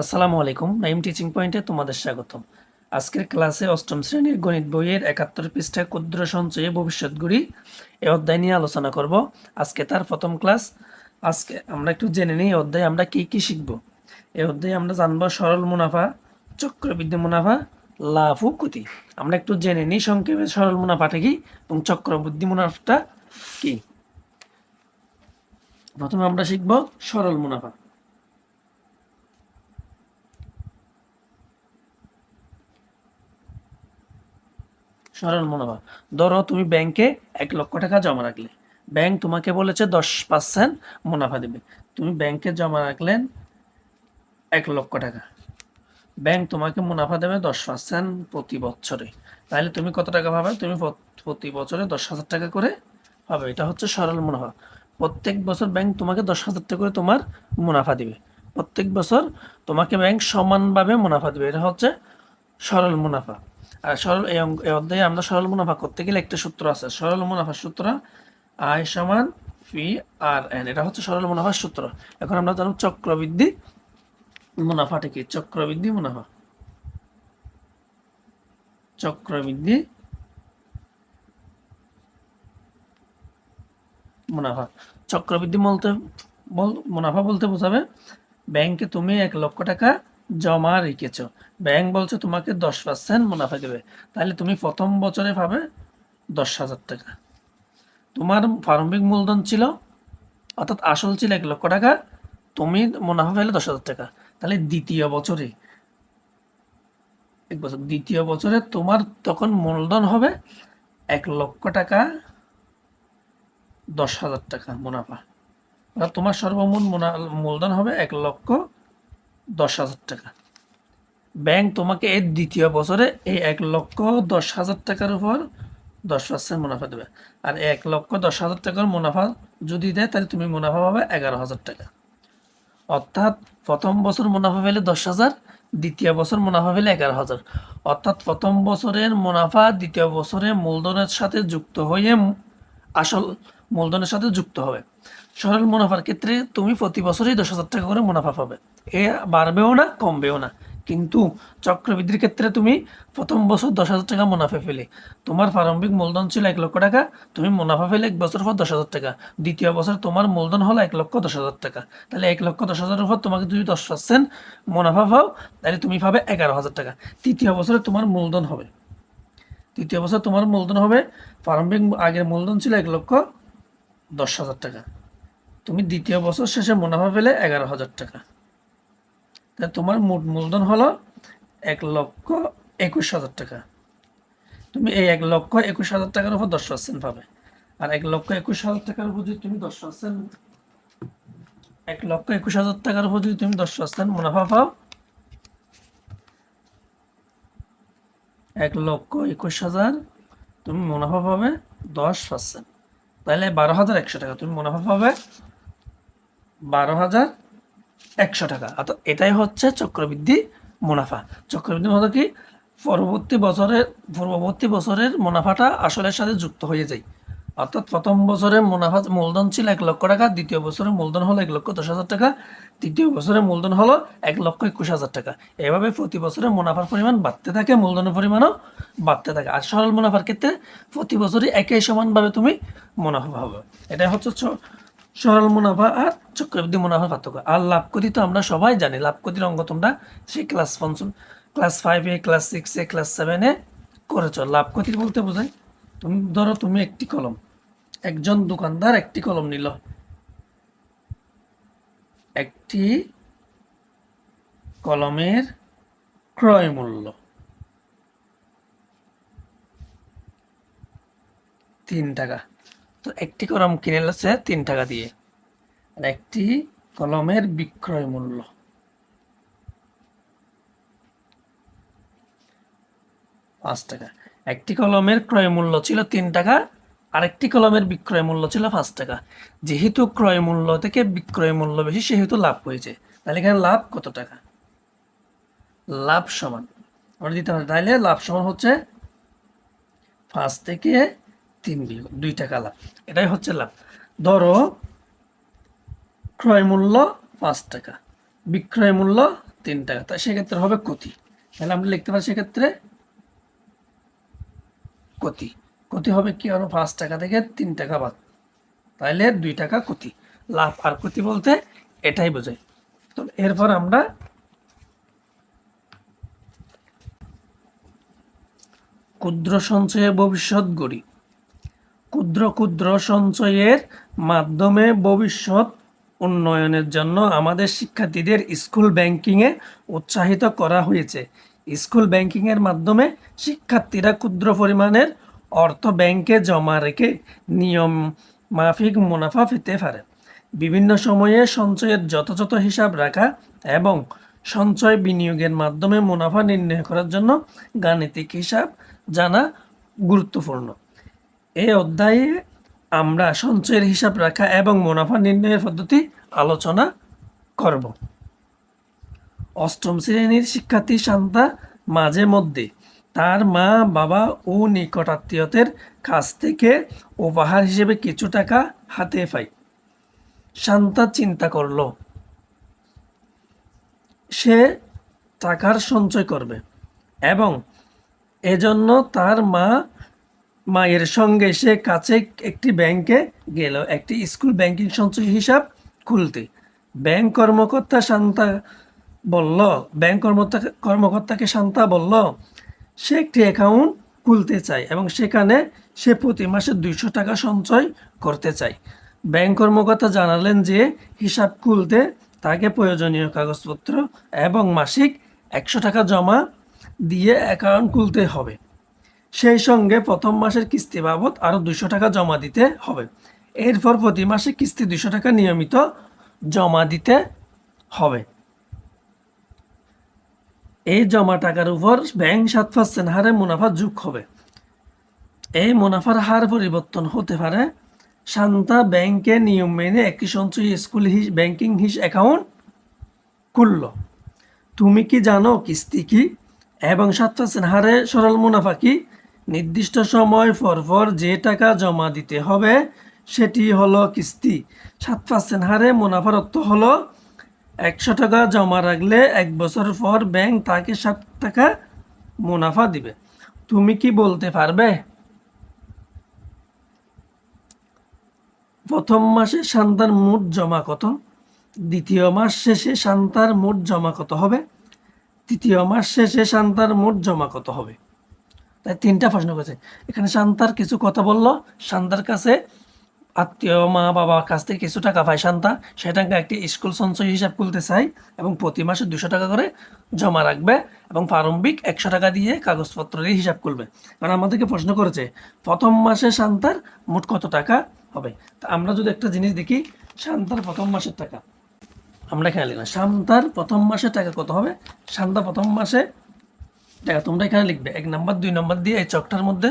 আসসালামু আলাইকুম, নাইম টিচিং পয়েন্টে তোমাদের স্বাগতম। আজকের ক্লাসে অষ্টম শ্রেণির গণিত বইয়ের একাত্তর পৃষ্ঠায় ক্ষুদ্র সঞ্চয়ে ভবিষ্যৎগুড়ি এ অধ্যায় নিয়ে আলোচনা করব। আজকে তার প্রথম ক্লাস। আজকে আমরা একটু জেনে নিই অধ্যায় আমরা কি কি শিখব। এই অধ্যায়ে আমরা জানব সরল মুনাফা, চক্রবৃদ্ধি মুনাফা, লাভ ও ক্ষতি। আমরা একটু জেনে নিই সংক্ষেপে সরল মুনাফাটা কি এবং চক্রবৃদ্ধি মুনাফাটা কি। প্রথমে আমরা শিখব সরল মুনাফা। সরল মুনাফা ধরো তুমি ব্যাংকে এক লক্ষ টাকা জমা রাখলে। ব্যাংক তোমাকে বলেছে দশ পার্সেন্ট মুনাফা দেবে। তুমি ব্যাংকে জমা রাখলেন এক লক্ষ টাকা। ব্যাংক তোমাকে মুনাফা দেবে দশ পার্সেন্ট প্রতি বছরে। তাহলে তুমি কত টাকা পাবে তুমি প্রতি বছরে দশ হাজার টাকা করে পাবে এটা হচ্ছে সরল মুনাফা প্রত্যেক বছর ব্যাংক তোমাকে দশ হাজার টাকা করে তোমার মুনাফা দিবে। প্রত্যেক বছর তোমাকে ব্যাংক সমানভাবে মুনাফা দেবে। এটা হচ্ছে সরল মুনাফা। সরল, এই অধ্যায়ে আমরা সরল মুনাফা করতে গেলে একটা সূত্র আছে। সরল মুনাফার সূত্র সমান আর এন। এটা হচ্ছে সরল মুনাফার সূত্র। এখন আমরা চক্রবৃদ্ধি মুনাফাটা কি চক্রবৃদ্ধি মুনাফা। চক্রবৃদ্ধি মুনাফা। চক্রবৃদ্ধি বলতে, বল, মুনাফা বলতে বোঝাবে, ব্যাংকে তুমি এক লক্ষ টাকা জমা রেখেছ। ব্যাংক বলছে তোমাকে দশ পার্সেন্ট মুনাফা দেবে। তাহলে তুমি প্রথম বছরে পাবে দশ হাজার টাকা। তোমার প্রারম্ভিক মূলধন ছিল, অর্থাৎ আসল ছিল এক লক্ষ টাকা, তুমি মুনাফা পেলে দশ হাজার টাকা। তাহলে দ্বিতীয় বছরে, এক বছর, দ্বিতীয় বছরে তোমার তখন মূলধন হবে এক লক্ষ টাকা, দশ হাজার টাকা মুনাফা। তোমার সর্বমূল মূলধন হবে এক লক্ষ দশ হাজার টাকা। ব্যাংক তোমাকে এর দ্বিতীয় বছরে এই এক লক্ষ দশ হাজার টাকার উপর দশ পার্সেন্ট মুনাফা দেবে। আর এক লক্ষ দশ হাজার টাকার মুনাফা যদি দেয়, তাহলে তুমি মুনাফা পাবে এগারো হাজার টাকা। অর্থাৎ প্রথম বছর মুনাফা পেলে দশ হাজার, দ্বিতীয় বছর মুনাফা পেলে এগারো হাজার। অর্থাৎ প্রথম বছরের মুনাফা দ্বিতীয় বছরে মূলধনের সাথে যুক্ত হয়ে আসল মূলধনের সাথে যুক্ত হবে। সরল মুনাফার ক্ষেত্রে তুমি প্রতি বছরই দশ হাজার টাকা করে মুনাফা পাবে। এ বাড়বেও না, কমবেও না। কিন্তু চক্রবৃদ্ধির ক্ষেত্রে তুমি প্রথম বছর দশ হাজার টাকা মুনাফা ফেলে তোমার প্রারম্ভিক মূলধন ছিল এক লক্ষ টাকা, তুমি মুনাফা পেলে এক বছর পর দশ হাজার টাকা। দ্বিতীয় বছর তোমার মূলধন হলো এক লক্ষ দশ হাজার টাকা। তাহলে এক লক্ষ দশ হাজারের উপর তোমাকে যদি দশ পার্সেন্ট মুনাফা পাও, তাহলে তুমি পাবে এগারো হাজার টাকা। তৃতীয় বছরে তোমার মূলধন হবে। তৃতীয় বছর তোমার মূলধন হবে, প্রারম্ভিক আগের মূলধন ছিল এক লক্ষ দশ হাজার টাকা। তুমি দ্বিতীয় বছর শেষে মুনাফা পেলে এগারো হাজার টাকা। তা তোমার মোট মূলধন হলো এক লক্ষ একুশ হাজার টাকা। তুমি এই এক লক্ষ একুশ হাজার টাকার উপর দশ পার্সেন্ট পাবে। আর এক লক্ষ একুশ হাজার টাকার উপর যদি তুমি দশ পার্সেন্ট এক লক্ষ একুশ হাজার টাকার উপর যদি তুমি দশ পার্সেন্ট মুনাফা পাও, এক লক্ষ একুশ হাজার তুমি মুনাফা পাবে দশ পার্সেন্ট তাহলে বারো হাজার একশো টাকা। তুমি মুনাফা পাবে বারো হাজার একশো টাকা। অর্থাৎ এটাই হচ্ছে চক্রবৃদ্ধি মুনাফা। চক্রবৃদ্ধি মুনাফা কি? পরবর্তী বছরের, পূর্ববর্তী বছরের মুনাফাটা আসলের সাথে যুক্ত হয়ে যায়। অর্থাৎ প্রথম বছরে মুনাফা মূলধন ছিল এক লক্ষ টাকা, দ্বিতীয় বছরে মূলধন হলো এক লক্ষ দশ হাজার টাকা, তৃতীয় বছরে মূলধন হলো এক লক্ষ একুশ হাজার টাকা। এভাবে প্রতি বছরে মুনাফার পরিমাণ বাড়তে থাকে, মূলধনের পরিমাণও বাড়তে থাকে। আর সরল মুনাফার ক্ষেত্রে প্রতি বছরই একই সমানভাবে তুমি মুনাফা পাবে। এটাই হচ্ছে সরল মুনাফা আর চক্রবৃদ্ধি মুনাফার পার্থক্য। আর লাভ ক্ষতি তো আমরা সবাই জানি, লাভ ক্ষতির অঙ্গ তোমরা সেই ক্লাস পঞ্চম ক্লাস ফাইভে ক্লাস সিক্সে ক্লাস সেভেনে করেছ। লাভ ক্ষতির বলতে বোঝায় তুমি ধরো তুমি একটি কলম, একজন দোকানদার একটি কলম নিল। একটি কলমের ক্রয় মূল্য। তিন টাকা। তো একটি কলম কিনে নিচ্ছে তিন টাকা দিয়ে। আর একটি কলমের বিক্রয় মূল্য। পাঁচ টাকা। একটি কলমের ক্রয় মূল্য ছিল তিন টাকা, আরেকটি কলমের বিক্রয় মূল্য ছিল পাঁচ টাকা। যেহেতু ক্রয় মূল্য থেকে বিক্রয় মূল্য বেশি, সেহেতু লাভ হয়েছে। তাহলে এখানে লাভ কত টাকা? লাভ সমান। আমরা দিতে পারি, তাহলে লাভ সমান হচ্ছে পাঁচ থেকে তিন বিয়োগ দুই টাকা লাভ এটাই হচ্ছে লাভ। ধরো, ক্রয় মূল্য পাঁচ টাকা, বিক্রয় মূল্য তিন টাকা। তা সেক্ষেত্রে হবে ক্ষতি তাহলে আমরা লিখতে পারি সেক্ষেত্রে ক্ষতি ক্ষতি হবে কি? হলো পাঁচ টাকা থেকে তিন টাকা বাদ। তাহলে দুই টাকা ক্ষতি লাভ আর ক্ষতি বলতে এটাই বোঝায়। তো এরপর আমরা ক্ষুদ্র সঞ্চয়ে ভবিষ্যৎ গড়ি। ক্ষুদ্র ক্ষুদ্র সঞ্চয়ের মাধ্যমে ভবিষ্যৎ উন্নয়নের জন্য আমাদের শিক্ষার্থীদের স্কুল ব্যাংকিংয়ে উৎসাহিত করা হয়েছে। স্কুল ব্যাংকিংয়ের মাধ্যমে শিক্ষার্থীরা ক্ষুদ্র পরিমাণের অর্থ ব্যাংকে জমা রেখে নিয়ম মাফিক মুনাফা পেতে পারে। বিভিন্ন সময়ে সঞ্চয়ের যথাযথ হিসাব রাখা এবং সঞ্চয় বিনিয়োগের মাধ্যমে মুনাফা নির্ণয় করার জন্য গাণিতিক হিসাব জানা গুরুত্বপূর্ণ। এই অধ্যায়ে আমরা সঞ্চয়ের হিসাব রাখা এবং মুনাফা নির্ণয়ের পদ্ধতি আলোচনা করব। অষ্টম শ্রেণির শিক্ষার্থী শান্তা মাঝে মধ্যে তার মা, বাবা ও নিকটাত্মীয়দের কাছ থেকে উপহার হিসেবে কিছু টাকা হাতে পায়। শান্তা চিন্তা করল, সে টাকার সঞ্চয় করবে এবং এজন্য তার মা মায়ের সঙ্গে সে কাছে একটি ব্যাংকে গেল, একটি স্কুল ব্যাংকিং সঞ্চয় হিসাব খুলতে। ব্যাংক কর্মকর্তা শান্তা বলল, ব্যাংক কর্মকর্তা, কর্মকর্তাকে শান্তা বলল, সে একটি অ্যাকাউন্ট খুলতে চায় এবং সেখানে সে প্রতি মাসে দুইশো টাকা সঞ্চয় করতে চায়। ব্যাংক কর্মকর্তা জানালেন যে হিসাব খুলতে তাকে প্রয়োজনীয় কাগজপত্র এবং মাসিক একশো টাকা জমা দিয়ে অ্যাকাউন্ট খুলতে হবে। সেই সঙ্গে প্রথম মাসের কিস্তি বাবদ আরও দুশো টাকা জমা দিতে হবে। এরপর প্রতি মাসে কিস্তি দুশো টাকা নিয়মিত জমা দিতে হবে। এই জমা টাকার উপর ব্যাংক সাত পার্সেন্ট হারে মুনাফা যোগ হবে। এই মুনাফার হার পরিবর্তন হতে পারে শান্তা ব্যাংকে নিয়ম মেনে একটি সঞ্চয়ী স্কুল হিস ব্যাংকিং হিস অ্যাকাউন্ট খুলল। তুমি কি জানো কিস্তি কি? এবং সাত পার্সেন্ট হারে সরল মুনাফা কি? নির্দিষ্ট সময় পর পর যে টাকা জমা দিতে হবে, সেটি হলো কিস্তি। সাত পার্সেন্ট হারে মুনাফার অর্থ হলো। একশো টাকা জমা রাখলে এক বছর পর ব্যাংক তাকে সাত টাকা মুনাফা দিবে। তুমি কি বলতে পারবে? প্রথম মাসে শান্তার মোট জমা কত? দ্বিতীয় মাস শেষে শান্তার মোট জমা কত হবে? তৃতীয় মাস শেষে শান্তার মোট জমা কত হবে? তাই তিনটা প্রশ্ন করেছে। এখানে শান্তার কিছু কথা বলল, শান্তার কাছে আত্মীয়, মা, বাবার কাছ থেকে কিছু টাকা পায়। শান্তা সেটাকে একটি স্কুল সঞ্চয় হিসাব খুলতে চাই এবং প্রতি মাসে দুশো টাকা করে জমা রাখবে এবং প্রারম্ভিক একশো টাকা দিয়ে কাগজপত্র দিয়ে হিসাব খুলবে। কারণ আমাদেরকে প্রশ্ন করেছে, প্রথম মাসে শান্তার মোট কত টাকা হবে? তা আমরা যদি একটা জিনিস দেখি, শান্তার প্রথম মাসের টাকা। আমরা এখানে লিখলাম শান্তার প্রথম মাসের টাকা কত হবে? শান্তা প্রথম মাসে টাকা তোমরা এখানে লিখবে, এক নম্বর, দুই নম্বর দিয়ে এই চকটার মধ্যে,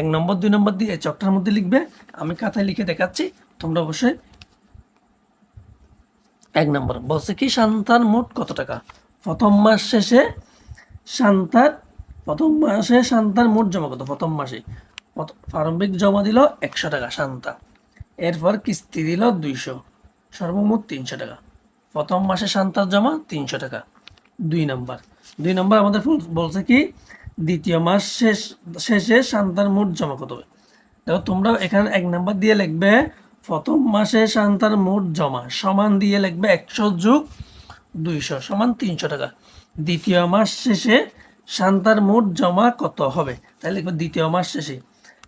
এক নম্বর, দুই নম্বর দিয়ে এই চকটার মধ্যে লিখবে। আমি খাতায় লিখে দেখাচ্ছি, তোমরা অবশ্যই এক নম্বর, বলছে কি শান্তার মোট কত টাকা? প্রথম মাস শেষে শান্তার প্রথম মাসে শান্তার মোট জমা কত? প্রথম মাসে। প্রারম্ভিক জমা দিল একশো টাকা শান্তা এরপর কিস্তি দিল দুইশো। সর্বমোট তিনশো টাকা। প্রথম মাসে শান্তার জমা তিনশো টাকা। দুই নম্বর। দুই নম্বর আমাদের বল- বলছে কি, দ্বিতীয় মাস শেষ, শেষে সান্তার মোট জমা কত হবে? দেখো তোমরা এখানে এক নাম্বার দিয়ে লিখবে, প্রথম মাসে সান্তার মোট জমা সমান দিয়ে লিখবে একশো যুগ দুইশো সমান তিনশো টাকা। দ্বিতীয় মাস শেষে সান্তার মোট জমা কত হবে? তাই লিখবে দ্বিতীয় মাস শেষে।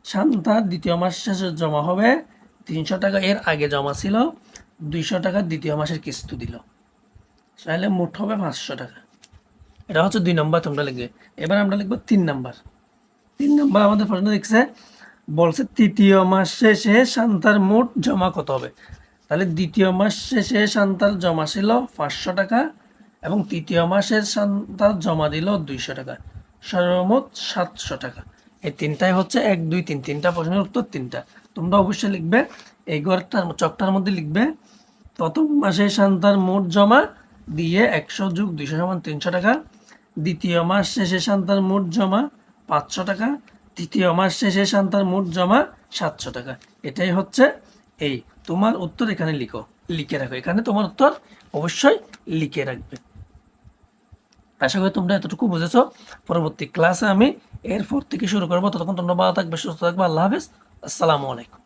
সান্তার দ্বিতীয় মাস শেষে জমা হবে তিনশো টাকা, এর আগে জমা ছিল দুইশো টাকা, দ্বিতীয় মাসের কিস্তি দিল। তাহলে মোট হবে পাঁচশো টাকা। এটা হচ্ছে দুই নম্বর, তোমরা লিখবে। এবার আমরা লিখব তিন নম্বর। তিন নম্বর আমাদের প্রশ্ন দেখছে বলছে তৃতীয় মাস শেষে শান্তার মোট জমা কত হবে? তাহলে দ্বিতীয় মাস শেষে শান্তার জমা ছিল পাঁচশো টাকা এবং তৃতীয় মাসের শান্তার জমা দিল দুইশো টাকা। সর্বমোট সাতশো টাকা। এই তিনটাই হচ্ছে এক, দুই, তিন। তিনটা প্রশ্নের উত্তর তিনটা। তোমরা অবশ্যই লিখবে, এই ঘরটার চকটার মধ্যে লিখবে, প্রথম মাসে শান্তার মোট জমা দিয়ে একশো যুগ দুইশো সমান তিনশো টাকা। দ্বিতীয় মাস শেষে শান্তার মোট জমা পাঁচশো টাকা, তৃতীয় মাস শেষে শান্তার মোট জমা সাতশো টাকা। এটাই হচ্ছে এই তোমার উত্তর এখানে লিখো, লিখে রাখো। এখানে তোমার উত্তর অবশ্যই লিখে রাখবে। আশা করি তোমরা এতটুকু বুঝেছ। পরবর্তী ক্লাসে আমি এরপর থেকে শুরু করব। ততক্ষণ তোমরা ভালো থাকবে, সুস্থ থাকবে। আল্লাহ হাফিজ। আসসালামু আলাইকুম।